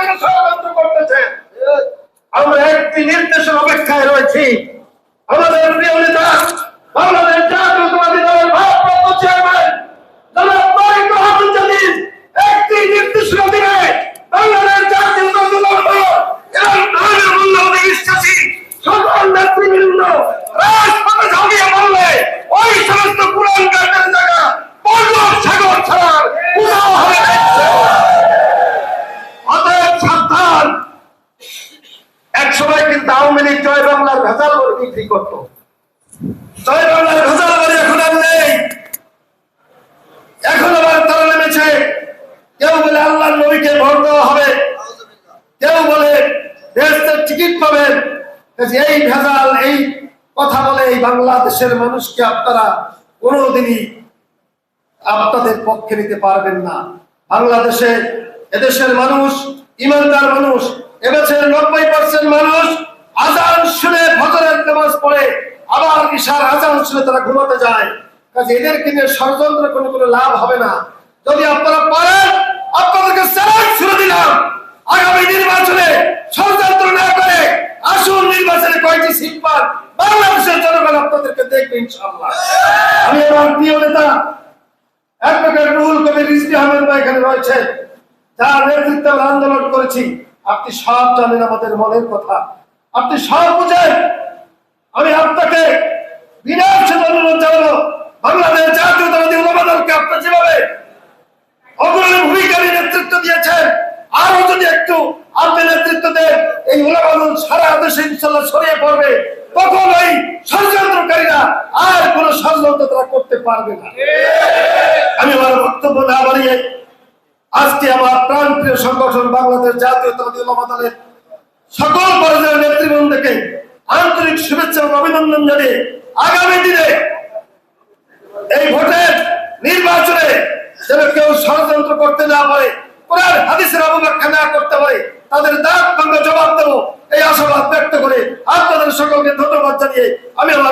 থেকে ষড়যন্ত্র করতেছেন আমরা একটি নির্দেশের অপেক্ষায় রয়েছি। আমাদের প্রিয় নেতা বাংলাদেশ আওয়ামী জয় বাংলার ভেজাল করে বিক্রি করতো। জয় বাংলার ভেজাল এখন আর নেই। এখন আবার তারা নেমেছে। কেউ বলে আল্লাহর নবীকে ভোট দেওয়া হবে। কেউ বলে দেশের টিকিট পাবেন। এই ভেজাল, এই কথা বলে এই বাংলাদেশের মানুষকে আপনারা কোনোদিনই আপনাদের পক্ষে নিতে পারবেন না। বাংলাদেশে এদেশের মানুষ, ইমানদার মানুষ এদেশের নব্বই পার্সেন্ট মানুষ আজান শুনে ফজরের নামাজ পড়ে, আবার ঈশার আজান শুনে তারা ঘুমাতে যায়। কাজে এদেরকে নিয়ে ষড়যন্ত্র কোনো কোনো লাভ হবে না। যদি আপনারা পারেন, আপনাদেরকে চ্যালেঞ্জ ছুড়ে দিলাম। আগামী নির্বাচনে ষড়যন্ত্র না করে আসুন নির্বাচনে কয়টি সিট পান, বাংলাদেশের জনগণ আপনাদেরকে দেখবে ইনশাআল্লাহ। আমি আমার প্রিয় নেতা, অ্যাডভোকেট রুহুল কবির রিজভী আহমেদ ভাই এখানে রয়েছে। যার নেতৃত্বে আন্দোলন করেছি। আপনি সব জানেন আমাদের মনের কথা। আপনি সব বুঝেন। আমি আপনাকে বিনাশ অনুরোধ জানাব। বাংলাদেশ উলামা দলকে আপনি যেভাবে অগ্রণী ভূমিকা নেতৃত্ব দিয়েছেন আরও যদি একটু আপনি নেতৃত্ব দেন, এই উলামা দল সারা দেশে ইনশাল্লাহ ছড়িয়ে পড়বে। তখন এই ষড়যন্ত্রকারীরা আর কোন ষড়যন্ত্র তারা করতে পারবে না। আমি আমার বক্তব্য না বাড়িয়ে আজকে আমার প্রাণপ্রিয় সংগঠন বাংলাদেশ জাতীয়তাবাদী উলামা দলের সকল পর্যায়ের নেতৃবৃন্দকে আন্তরিক শুভেচ্ছা ও অভিনন্দন জানিয়ে আগামী দিনে এই ভোটের নির্বাচনে যেন কেউ ষড়যন্ত্র করতে না পারে, কোরআন, হাদিসের অবব্যাখ্যা না করতে পারে, তাদের দাঁত ভাঙ্গা জবাব দেবো এই আশাবাদ ব্যক্ত করে আপনাদের সকলকে ধন্যবাদ জানিয়ে আমি আমার